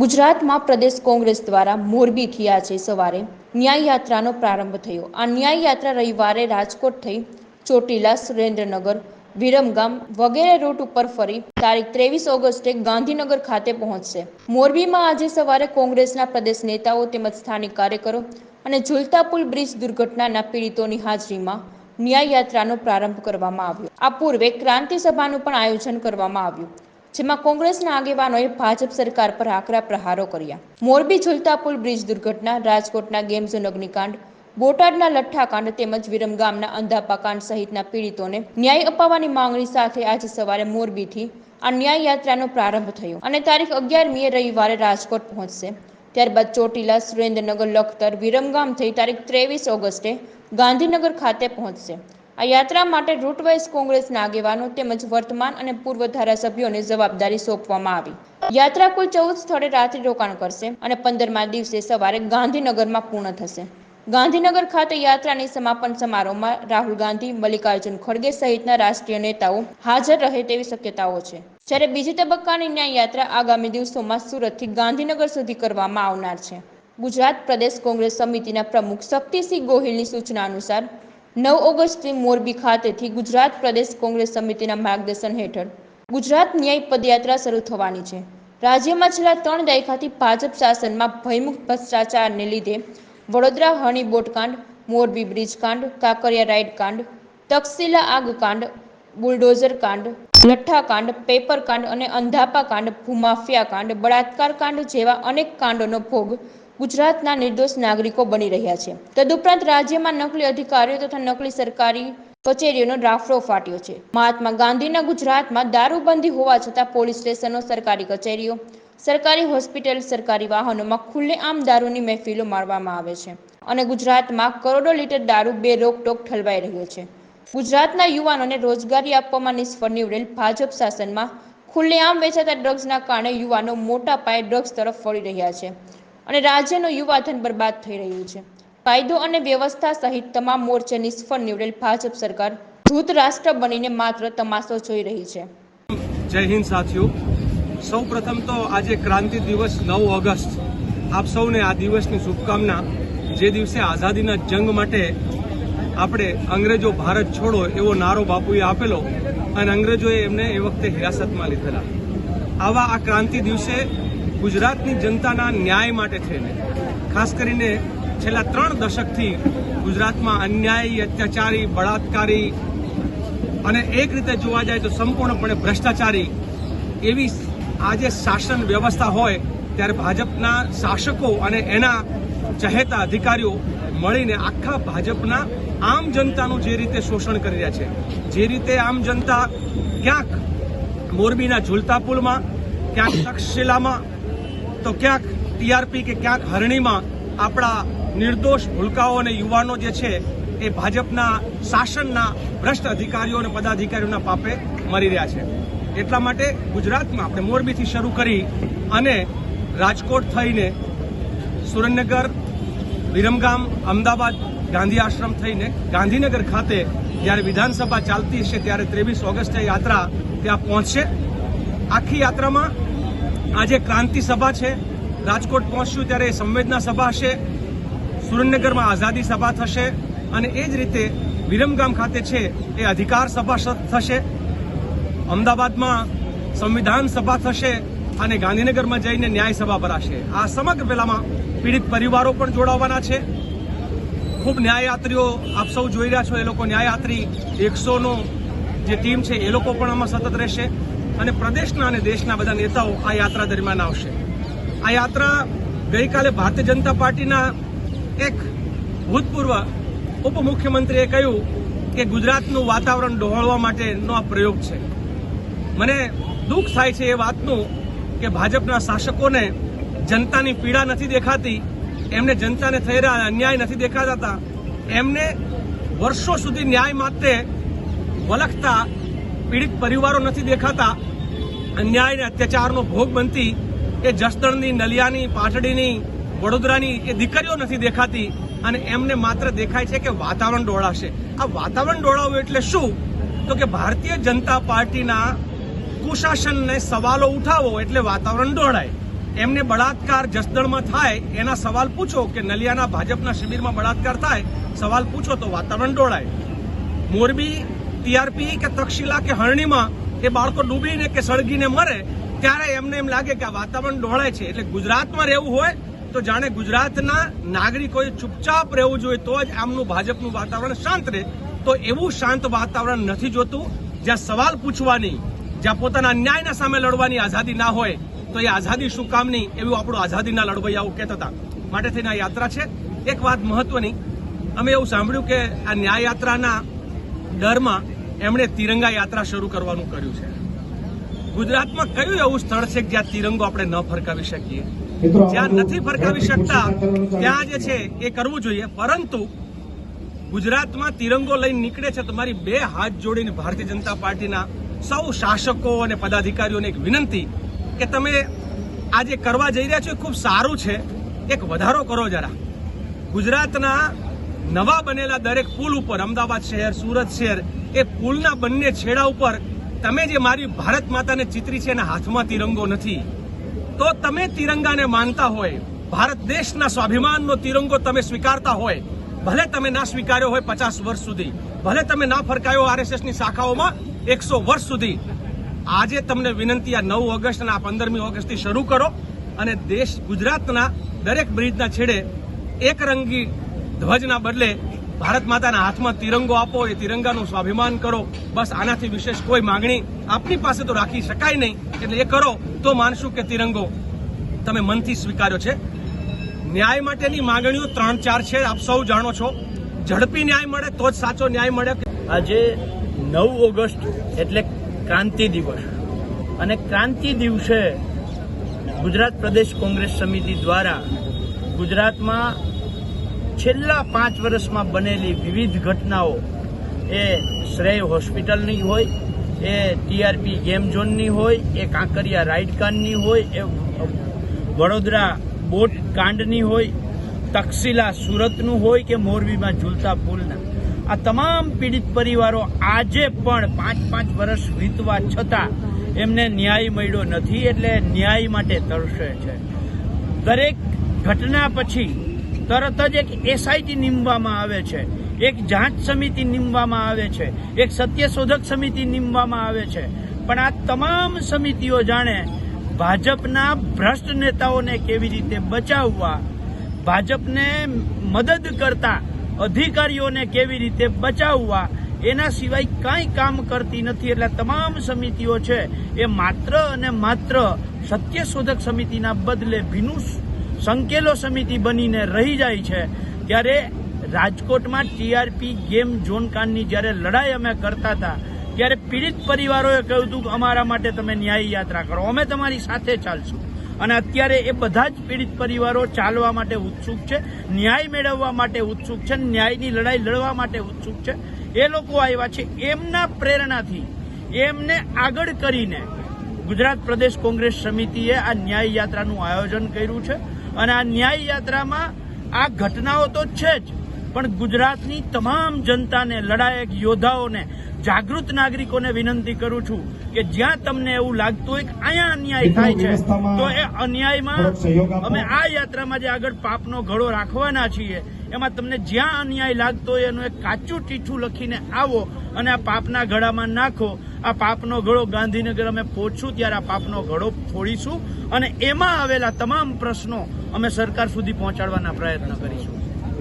ગુજરાતમાં પ્રદેશ કોંગ્રેસ દ્વારા મોરબીથી આજે સવારે. ન્યાય યાત્રાનો પ્રારંભ થયો. આ ન્યાય યાત્રા રવિવારે રાજકોટ થઈ ચોટીલા, સુરેન્દ્રનગર, વિરમગામ વગેરે રૂટ ઉપર ફરી તારીખ ત્રેવીસ ઓગસ્ટે ગાંધીનગર ખાતે પહોંચશે. મોરબીમાં આજે સવારે કોંગ્રેસના પ્રદેશ નેતાઓ તેમજ સ્થાનિક કાર્યકરો અને ઝુલતા પુલ બ્રિજ દુર્ઘટનાના પીડિતોની હાજરીમાં ન્યાયયાત્રાનો પ્રારંભ કરવામાં આવ્યો. આ પૂર્વે ક્રાંતિ સભાનું પણ આયોજન કરવામાં આવ્યું. જેમાં કોંગ્રેસના આગેવાનોએ ભાજપ સરકાર પર આકરા પ્રહારો કર્યા. મોરબી ઝુલતા પુલ બ્રિજ દુર્ઘટના, રાજકોટના ગેમ ઝોન અગ્નિકાંડ, બોટાદના લઠ્ઠાકાંડ તેમજ વિરમગામના અંધાપાકાંડ સહિતના પીડિતોને ન્યાય અપાવવાની માંગણી સાથે આજે સવારે મોરબીથી આ ન્યાય યાત્રાનો પ્રારંભ થયો અને તારીખ અગિયારમીએ રવિવારે રાજકોટ પહોંચશે. ત્યારબાદ ચોટીલા, સુરેન્દ્રનગર, લખતર વિરમગામ થઈ તારીખ ત્રેવીસ ઓગસ્ટે ગાંધીનગર ખાતે પહોંચશે. આ યાત્રા માટે રૂટવાઇઝ કોંગ્રેસના આગેવાનો તેમજ વર્તમાન અને પૂર્વ ધારાસભ્યોને જવાબદારી સોંપવામાં આવી. યાત્રા કુલ ચૌદ સ્થળે રાત્રિ રોકાણ કરશે અને પંદરમા દિવસે સવારે ગાંધીનગરમાં પૂર્ણ થશે. ગાંધીનગર ખાતે યાત્રાની સમાપન સમારોહમાં રાહુલ ગાંધી, મલ્લિકાર્જુન ખડગે સહિતના રાષ્ટ્રીય નેતાઓ હાજર રહે તેવી શક્યતાઓ છે. જ્યારે બીજી તબક્કાની ન્યાય યાત્રા આગામી દિવસોમાં સુરતથી ગાંધીનગર સુધી કરવામાં આવનાર છે. ગુજરાત પ્રદેશ કોંગ્રેસ સમિતિના પ્રમુખ શક્તિસિંહ ગોહિલની સૂચના અનુસાર નવ ઓગસ્ટથી મોરબી ખાતેથી ગુજરાત પ્રદેશ કોંગ્રેસ સમિતિના માર્ગદર્શન હેઠળ ગુજરાત ન્યાય પદયાત્રા શરૂ થવાની છે. રાજ્યમાં છેલ્લા ત્રણ દાયકાથી ભાજપ શાસનમાં ભયમુક્ત ભ્રષ્ટાચારને લીધે વડોદરા હણી બોટકાંડ, મોરબી બ્રિજ કાંડ, કાંકરિયા રાઇડ કાંડ, તક્ષશિલા આગ કાંડ, બુલડોઝર કાંડ લઠ્ઠા કાંડ, પેપર કાંડ અને અંધાપા કાંડ, ભૂમાફિયા કાંડ, બળાત્કાર કાંડ જેવા અનેક કાંડોનો ભોગ ગુજરાતના નિર્દોષ નાગરિકો બની રહ્યા છે. તદુપરાંત રાજ્યમાં નકલી અધિકારીઓ તથા નકલી સરકારી કચેરીઓનો રાફડો ફાટ્યો છે. મહાત્મા ગાંધીના ગુજરાતમાં દારૂબંધી હોવા છતાં પોલીસ સ્ટેશનો, સરકારી કચેરીઓ, સરકારી હોસ્પિટલ, સરકારી વાહનોમાં ખુલ્લેઆમ દારૂની મહેફિલો મારવામાં આવે છે. અને ગુજરાતમાં કરોડો લીટર દારૂ બે રોકટોક ઠલવાઈ રહ્યો છે. ગુજરાતના યુવાનોને રોજગારી આપવામાં નિષ્ફળ નીવડેલ ભાજપ શાસનમાં ખુલ્લેઆમ વેચાતા ડ્રગ્સના કારણે યુવાનો મોટા પાયે ડ્રગ્સ તરફ વળી રહ્યા છે. અને રાજ્યનું યુવાધન બરબાદ થઈ રહ્યું છે. કાયદો અને વ્યવસ્થા સહિત તમામ મોરચે નિષ્ફળ નીવડેલ ભાજપ સરકાર ધૂત રાષ્ટ્ર બનીને માત્ર તમાશો જોઈ રહી છે. જય હિન્દ સાથીઓ. સૌ પ્રથમ તો આજે ક્રાંતિ દિવસ નવ ઓગસ્ટ. આપ સૌને આ દિવસની શુભકામના. જે દિવસે આઝાદીના જંગ માટે આપણે અંગ્રેજો ભારત છોડો એવો નારો બાપુએ આપેલો, અને અંગ્રેજોએ એમને એ વખતે હિરાસતમાં લીધેલા. આવા આ ક્રાંતિ દિવસે ગુજરાતની જનતાના ન્યાય માટે થઈને ખાસ કરીને છેલ્લા ત્રણ દશકથી ગુજરાતમાં અન્યાયી, અત્યાચારી, બળાત્કારી અને એક રીતે જોવા જાય તો સંપૂર્ણપણે ભ્રષ્ટાચારી એવી આજે શાસન વ્યવસ્થા હોય, ત્યારે ભાજપના શાસકો અને એના ચહેતા અધિકારીઓ મળીને આખા ભાજપના આમ જનતાનું જે રીતે શોષણ કરી રહ્યા છે, જે રીતે આમ જનતા ક્યાંક મોરબીના ઝુલતા પુલમાં ક્યાંક તક્ષશિલામાં તો ક્યાંક ટીઆરપી કે ક્યાંક હરણીમાં આપણા નિર્દોષ ભૂલકાઓ અને યુવાનો જે છે એ ભાજપના શાસનના ભ્રષ્ટ અધિકારીઓ અને પદાધિકારીઓના પાપે મરી રહ્યા છે. એટલા માટે ગુજરાતમાં આપણે મોરબીથી શરૂ કરી અને રાજકોટ થઈને સુરેન્દ્રનગર, વિરમગામ, અમદાવાદ, ગાંધી આશ્રમ થઈને ગાંધીનગર ખાતે જ્યારે વિધાનસભા ચાલતી હશે ત્યારે ત્રેવીસ ઓગસ્ટે યાત્રા ત્યાં પહોંચશે. આખી યાત્રામાં આજે ક્રાંતિ સભા છે. રાજકોટ પહોંચશું ત્યારે સંવેદના સભા હશે. સુરેન્દ્રનગરમાં આઝાદી સભા થશે અને એ જ રીતે વિરમગામ ખાતે છે એ અધિકાર સભા થશે. અમદાવાદમાં સંવિધાન સભા થશે અને ગાંધીનગરમાં જઈને ન્યાય સભા ભરાશે. આ સમગ્ર પેલામાં પીડિત પરિવારો પણ જોડાવાના છે. ખૂબ ન્યાયયાત્રીઓ આપ સૌ જોઈ રહ્યા છો, એ લોકો ન્યાયયાત્રી એકસોનો જે ટીમ છે, એ લોકો પણ આમાં સતત રહેશે. અને પ્રદેશના અને દેશના બધા નેતાઓ આ યાત્રા દરમિયાન આવશે. આ યાત્રા ગઈકાલે ભારતીય જનતા પાર્ટીના એક ભૂતપૂર્વ ઉપમુખ્યમંત્રીએ કહ્યું કે ગુજરાતનું વાતાવરણ ડહોળવા માટેનો આ પ્રયોગ છે. મને દુઃખ થાય છે એ વાતનું કે ભાજપના શાસકોને જનતાની પીડા નથી દેખાતી, એમને જનતાને થઈ રહ્યા અન્યાય નથી દેખાતા, એમને વર્ષો સુધી ન્યાય માટે વલખતા પીડિત પરિવારો નથી દેખાતા અન્યાય અને અત્યાચારનો ભોગ બનતી એ જસદણની, નલિયાની, પાટડીની, વડોદરાની એ દીકરીઓ નથી દેખાતી અને એમને માત્ર દેખાય છે કે વાતાવરણ ડોળાશે. આ વાતાવરણ ડોળાવું એટલે શું? તો કે ભારતીય જનતા પાર્ટીના કુશાસનને સવાલો ઉઠાવો એટલે વાતાવરણ ડોળાય. એમને બળાત્કાર જસદણમાં થાય, એના સવાલ પૂછો કે નલિયાના ભાજપના શિબિરમાં બળાત્કાર થાય, સવાલ પૂછો તો વાતાવરણ ડોળાય. મોરબી, ટીઆરપી કે તક્ષશિલા કે હરણીમાં એ બાળકો ડૂબીને કે સળગીને મરે, ત્યારે એમને એમ લાગે કે આ વાતાવરણ ડોળાય છે. એટલે ગુજરાતમાં રહેવું હોય તો જાણે ગુજરાતના નાગરિકોએ ચૂપચાપ રહેવું જોઈએ, તો જ આમનું ભાજપનું વાતાવરણ શાંત રહે. તો એવું શાંત વાતાવરણ નથી જોતું. જ્યાં સવાલ પૂછવાની, જ્યાં પોતાના અન્યાયના સામે લડવાની આઝાદી ના હોય, તો એ આઝાદી શું કામની એવું આપણું આઝાદીના લડવૈયાઓ કહેતા હતા. માટે થઈને આ યાત્રા છે. એક વાત મહત્વની. અમે એવું સાંભળ્યું કે આ ન્યાય યાત્રાના ડરમાં એમણે તિરંગા યાત્રા શરૂ કરવાનું કર્યું છે. ગુજરાતમાં કયું એવું સ્થળ છે કે જ્યાં તિરંગો આપણે ન ફરકાવી શકીએ? જ્યાં નથી ફરકાવી શકતા ત્યાં જે છે એ કરવું જોઈએ. પરંતુ ગુજરાતમાં તિરંગો લઈને નીકળે છે તમારી બે હાથ જોડીને ભારતીય જનતા પાર્ટીના સૌ શાસકો અને પદાધિકારીઓને એક વિનંતી કે તમે આ જે કરવા જઈ રહ્યા છો એ ખૂબ સારું છે. એક વધારો કરો જરા. ગુજરાતના નવા બનેલા દરેક પુલ ઉપર, અમદાવાદ શહેર, સુરત શહેર, એ પુલના બંને છેડા ઉપર તમે જે મારી ભારત માતાને ચિત્રી છે એના હાથમાં તિરંગો નથી. તો તમે તિરંગાને માનતા હોય, ભારત દેશના સ્વાભિમાનનો તિરંગો તમે સ્વીકારતા હોય, ભલે તમે ના સ્વીકાર્યો હોય પચાસ વર્ષ સુધી, ભલે તમે ના ફરકાયો આરએસએસની શાખાઓમાં એકસો વર્ષ સુધી, આજે તમને વિનંતી આ નવ ઓગસ્ટ અને આ પંદરમી ઓગસ્ટથી શરૂ કરો અને દેશ ગુજરાતના દરેક બ્રિજના છેડે એક રંગી ધ્વજના બદલે ભારત માતાના હાથમાં તિરંગો આપો, એ તિરંગાનું સ્વાભિમાન કરો. બસ આનાથી વિશેષ કોઈ માંગણી આપની પાસે તો રાખી શકાય નહીં. એટલે એ કરો તો માનશું કે તિરંગો તમે મનથી સ્વીકાર્યો છે. ન્યાય માટેની માંગણીઓ ત્રણ ચાર છે. આપ સૌ જાણો છો. ઝડપી ન્યાય મળે તો જ સાચો ન્યાય મળે. આજે નવ ઓગસ્ટ એટલે ક્રાંતિ દિવસ. અને ક્રાંતિ દિવસે ગુજરાત પ્રદેશ કોંગ્રેસ સમિતિ દ્વારા ગુજરાતમાં છેલ્લા પાંચ વર્ષમાં બનેલી વિવિધ ઘટનાઓ એ શ્રેય હોસ્પિટલની હોય, એ ટીઆરપી ગેમ ઝોનની હોય, એ કાંકરિયા રાઈડ કાંડની હોય, એ વડોદરા બોટ કાંડની હોય તક્ષિલા સુરતનું હોય કે મોરબીમાં ઝૂલતા પુલના. આ તમામ પીડિત પરિવારો આજે પણ પાંચ પાંચ વર્ષ વીતવા છતાં એમને ન્યાય મળ્યો નથી એટલે ન્યાય માટે તરસે છે. દરેક ઘટના પછી તરત જ એક એસઆઈટી નીમવામાં આવે છે. એક જાંચ સમિતિ નીમવામાં આવે છે. એક સત્યશોધક સમિતિ નીમવામાં આવે છે. પણ આ તમામ સમિતિઓ જાણે ભાજપના ભ્રષ્ટ નેતાઓને કેવી રીતે બચાવવા, ભાજપને મદદ કરતા અધિકારીઓને કેવી રીતે બચાવવા, એના સિવાય કાંઈ કામ કરતી નથી એટલે તમામ સમિતિઓ છે એ માત્ર અને માત્ર સત્યશોધક સમિતિના બદલે ભીનું સંકેલો સમિતિ બનીને રહી જાય છે, ત્યારે રાજકોટમાં ટીઆરપી ગેમ ઝોન કાંડની જ્યારે લડાઈ અમે કરતા હતા, ત્યારે પીડિત પરિવારોએ કહ્યું હતું કે અમારા માટે તમે ન્યાય યાત્રા કરો. અમે તમારી સાથે ચાલશું. અને અત્યારે એ બધા જ પીડિત પરિવારો ચાલવા માટે ઉત્સુક છે, ન્યાય મેળવવા માટે ઉત્સુક છે, ન્યાયની લડાઈ લડવા માટે ઉત્સુક છે. એ લોકો આવ્યા છે એમના પ્રેરણાથી. એમને આગળ કરીને ગુજરાત પ્રદેશ કોંગ્રેસ સમિતિએ આ ન્યાય યાત્રાનું આયોજન કર્યું છે. અને આ ન્યાય યાત્રામાં આ ઘટનાઓ તો છે જ પણ ગુજરાતની તમામ જનતાને લડાયક યોદ્ધાઓને જાગૃત નાગરિકોને વિનંતી કરું છું કે જ્યાં તમને એવું લાગતું હોય કે અહીંયા અન્યાય થાય છે તો એ અન્યાયમાં અમે આ યાત્રામાં જે આગળ પાપનો ઘડો રાખવાના છીએ એમાં તમને જ્યાં અન્યાય લાગતો હોય એનું એક કાચું ટીઠું લખીને આવો અને આ પાપના ઘડામાં નાખો. આ પાપનો ઘડો ગાંધીનગર અમે પહોંચશું ત્યારે આ પાપનો ઘડો ફોડીશું અને એમાં આવેલા તમામ પ્રશ્નો અમે સરકાર સુધી પહોંચાડવાના પ્રયત્ન કરીશું.